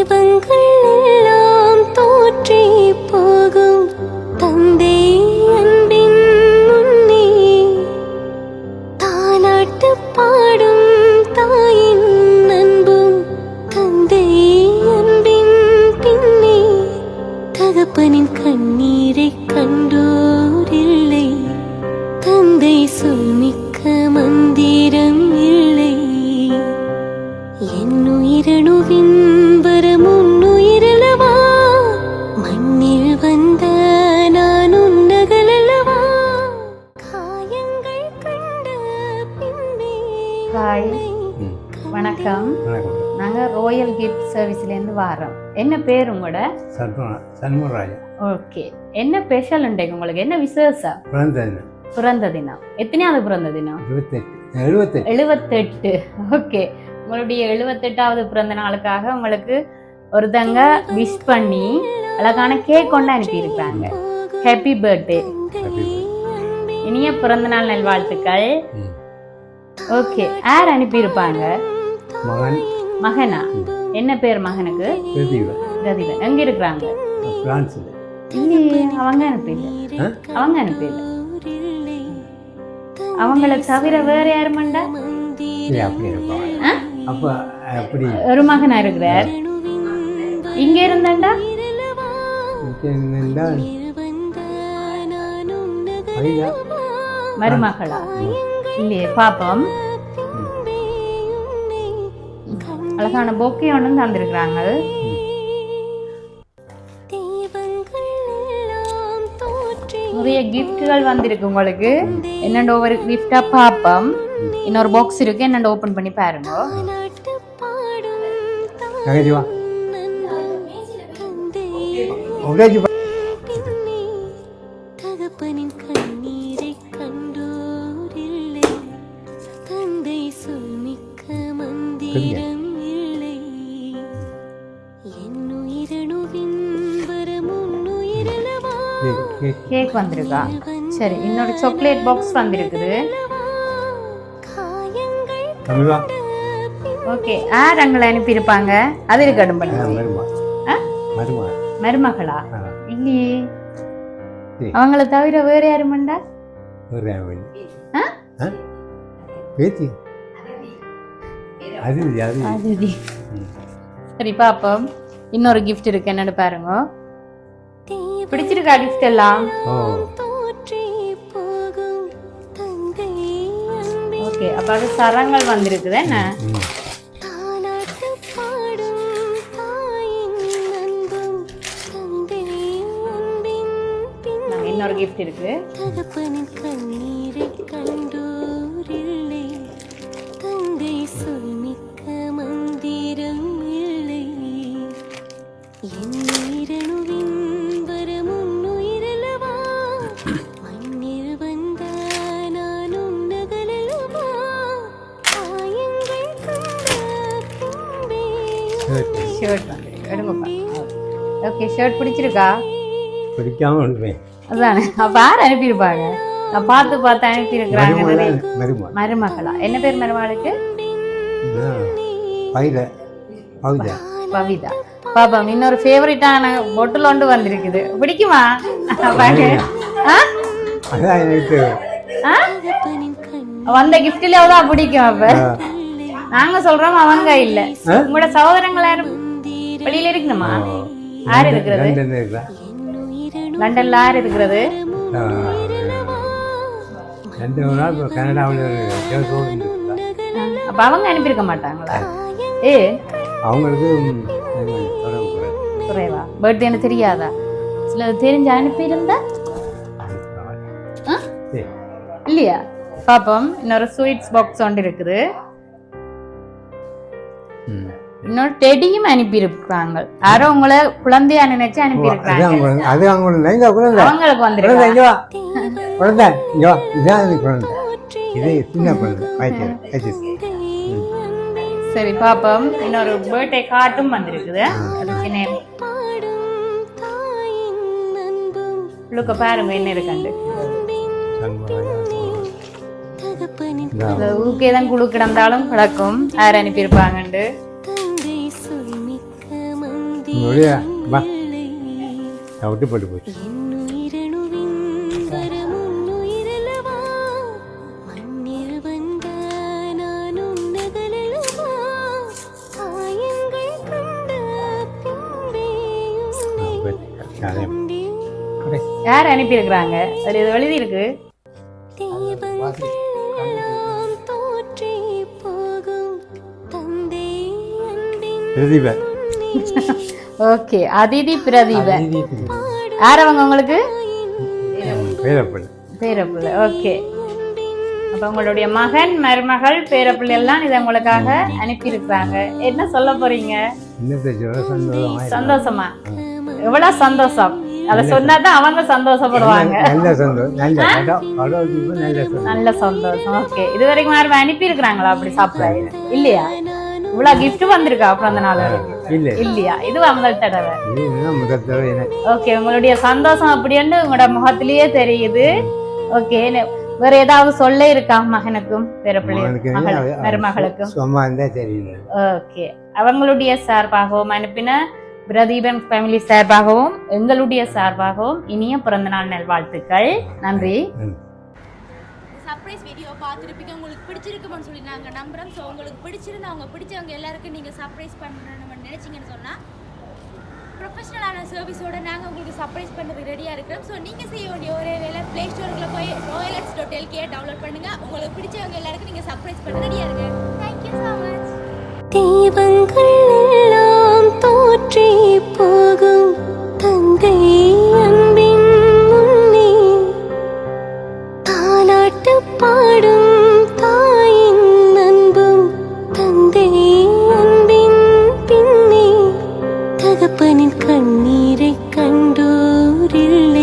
தெய்வங்கள் எல்லாம் தோற்றி போகும். தந்தை அன்பின் முன்னே தானாட்டு பாடும் தாயின் அன்பும் தந்தை அன்பின் பின்னே தகப்பனின் கண்ணீரை கண்டோர் இல்லை. தந்தை சொல்மிக்க மந்திரம் இல்லை. என்னுயிரணுவின் வணக்கம். நாங்கள் ரோயல் கிஃப்ட் சர்வீஸ்லேருந்து வரோம் என்ன பேர் உங்களோட? சண்முகராஜா. ஓகே. என்ன ஸ்பெஷல் உண்டைக்கு உங்களுக்கு? என்ன விசேஷம்? பிறந்த பிறந்த தினம். எத்தனையாவது பிறந்த தினம்? எழுபத்தெட்டு. எழுபத்தெட்டு. ஓகே. உங்களுடைய எழுபத்தெட்டாவது பிறந்த நாளுக்காக உங்களுக்கு ஒருத்தங்க விஷ் பண்ணி அழகான கேக் கொண்டு அனுப்பியிருக்காங்க. ஹாப்பி பர்த்டே இனிய பிறந்த நாள் நல்வாழ்த்துக்கள். ஓகே யார் அனுப்பியிருப்பாங்க. மகன். மகனா? என்ன பேர் மகனுக்கு? பிரதீப பிரதீபன் எங்க இருக்கிறாங்க பிரான்ஸில் அவங்க அனுப்பில்ல ஆ? அவங்க அனுப்பில்ல அவங்கள தவிர வேற அப்படி ஒரு மகனா இருக்கிறார். இங்க இருந்தாண்டா? மருமகளா? இல்லையே பாப்போம். அழகான பொக்கே ஒன்றும் தந்திருக்கிறாங்க நிறைய கிஃப்ட்கள் வந்திருக்கு உங்களுக்கு. என்னென்ன ஒவ்வொரு கிஃப்டா பாப்போம். இன்னொரு பாக்ஸ் இருக்கு. என்னென்ன ஓபன் பண்ணி பாருங்க. தகப்பனின் கண்ணீரை கண்டோரில்லை கேக் வந்திருக்கா? சரி இன்னொரு சாக்லேட் பாக்ஸ் வந்திருக்குது. ஓகே யார் அங்கே அனுப்பியிருப்பாங்க? அது இருக்கட்டும் பண்ணுங்க மருமகளா? இல்லையே. அவங்கள தவிர வேற யாருமண்டா? ஆ? பேத்தி? அது அது. அதுதி ம். சரி பாப்போம். இன்னொரு கிஃப்ட் இருக்கு என்னன்னு பாருங்க. பிடிச்சிருக்கா கிஃப்ட் எல்லாம்? ஓ. தோற்றே போகும் தந்தை அன்பின் ஓகே அப்ப அது சரங்கள் வந்திருக்குது என்ன? இன்னொரு கிஃப்ட் இருக்கு. ஷர்ட். எடுங்கப்பா. ஓகே ஷர்ட் பிடிச்சிருக்கா? பிடிக்காம அதானே. அப்ப யார் அனுப்பியிருப்பாங்க? நான் பார்த்து பார்த்து அனுப்பியிருக்கிறாங்க மருமகளா? என்ன பேர் மருமகளுக்கு? பௌதா பவிதா. பாப்பம் இன்னொரு ஃபேவரட்டான பொட்டில் ஒன்று வந்திருக்குது. பிடிக்குமா? வந்த கிஃப்ட்ல தான் பிடிக்கும் அப்ப. நாங்க சொல்றோம் அவங்க இல்ல. உங்களோட சகோதரங்கள் யாரும் வெளியில இருக்கணுமா? யார் இருக்கிறது? லண்டன் இருக்கிறா லண்டன்ல யார் இருக்கிறது? அப்ப அவங்க அனுப்பியிருக்க மாட்டாங்களா? ஏ அவங்களுக்கு எனக்கு. குறைவா? பர்த்டேன்னு தெரியாதா? சில தெரிஞ்சு அனுப்பியிருந்தா? இல்லையா? பாப்போம் இன்னொரு ஸ்வீட்ஸ் பாக்ஸ் ஒன்று இருக்குது. இன்னொரு டெடியும் அனுப்பியிருக்காங்க யாரோ உங்களை குழந்தையா நினைச்சு அனுப்பியிருக்காங்க அது குழந்தை. அவங்களுக்கு குழந்தை வந்துருக்கு குழந்தை இங்கே வா. இதுதான் இது குழந்தை. இது சின்ன குழந்தை. சரி பாப்போம். இன்னொரு பர்த்டே கார்டும் வந்திருக்குது. அதுக்கு நேம் பாடும் தாயின் அன்பும் லுக்க பாருங்க என்ன இருக்காண்டு தகப்பனின் இந்த ஊக்கே தான் குழு கிடந்தாலும் கிடக்கும் யார் அனுப்பியிருப்பாங்கண்டு? விட்டு போட்டு போச்சு. யார் அனுப்பியிருக்கிறாங்க? அது இது எழுதி இருக்கு ஓகே அதிதி பிரதீபன் யார் அவங்க உங்களுக்கு? பேரப்பிள்ளை. ஓகே. அப்ப உங்களுடைய மகன் மருமகள் பேரப்பிள்ளை எல்லாம் இதை உங்களுக்காக அனுப்பியிருக்கிறாங்க. என்ன சொல்ல போறீங்க? சந்தோஷமா சந்தோஷமா. எவ்வளவு சந்தோஷம். அதை சொன்னாதான் அவங்க சந்தோஷப்படுவாங்க. நல்ல சந்தோஷம். நல்ல நல்ல சந்தோஷம். நல்ல சந்தோஷம். ஓகே. இது வரைக்கும் யாரும் அனுப்பி இருக்கிறாங்களா அப்படி சாப்பிட இல்லையா? இவ்வளவு gift வந்திருக்கா பிறந்த நாள் வரைக்கும் இல்லை. இல்லையா? இது முதல் தடவை. ஓகே. உங்களுடைய சந்தோஷம் அப்படின்னு உங்களோட முகத்திலேயே தெரியுது. ஓகே. வேற ஏதாவது சொல்ல இருக்கா மகனுக்கும் அவ- அவ மருமகளுக்கும்? சும்மா இருந்தா தெரியல ஓகே. அவங்களுடைய சார்பாகவும் அனுப்பின பிரதீபன் ஃபேமிலி சார்பாகவும் எங்களுடைய சார்பாகவும் இனிய பிறந்தநாள் நல்வாழ்த்துக்கள். நன்றி. சர்ப்ரைஸ் வீடியோ பார்த்துருப்பீங்க. உங்களுக்கு பிடிச்சிருக்குமான்னு சொல்லி நாங்கள் நம்புகிறோம் ஸோ உங்களுக்கு பிடிச்சிருந்தா அவங்க பிடிச்சவங்க எல்லாருக்கும் நீங்கள் சர்ப்ரைஸ் பண்ணணும்னு நினச்சிங்கன்னு சொன்னால் ப்ரொஃபஷனலான சர்வீஸோட நாங்கள் உங்களுக்கு சர்ப்ரைஸ் பண்ணுறதுக்கு ரெடியாக இருக்கிறோம். ஸோ நீங்கள் செய்ய வேண்டிய ஒரே வேலை ப்ளே ஸ்டோருக்குள்ள போய் ரோயலட்ஸ் டாட் எல்கே டவுன்லோட் பண்ணுங்கள் உங்களுக்கு பிடிச்சவங்க எல்லாருக்கும் நீங்கள் சர்ப்ரைஸ் பண்ண ரெடியாக இருக்கு தேங்க்யூ ஸோ மச் தெய்வங்கள் எல்லாம் தோற்றே தகப்பனின் கண்ணீரை கண்டோரில்லை.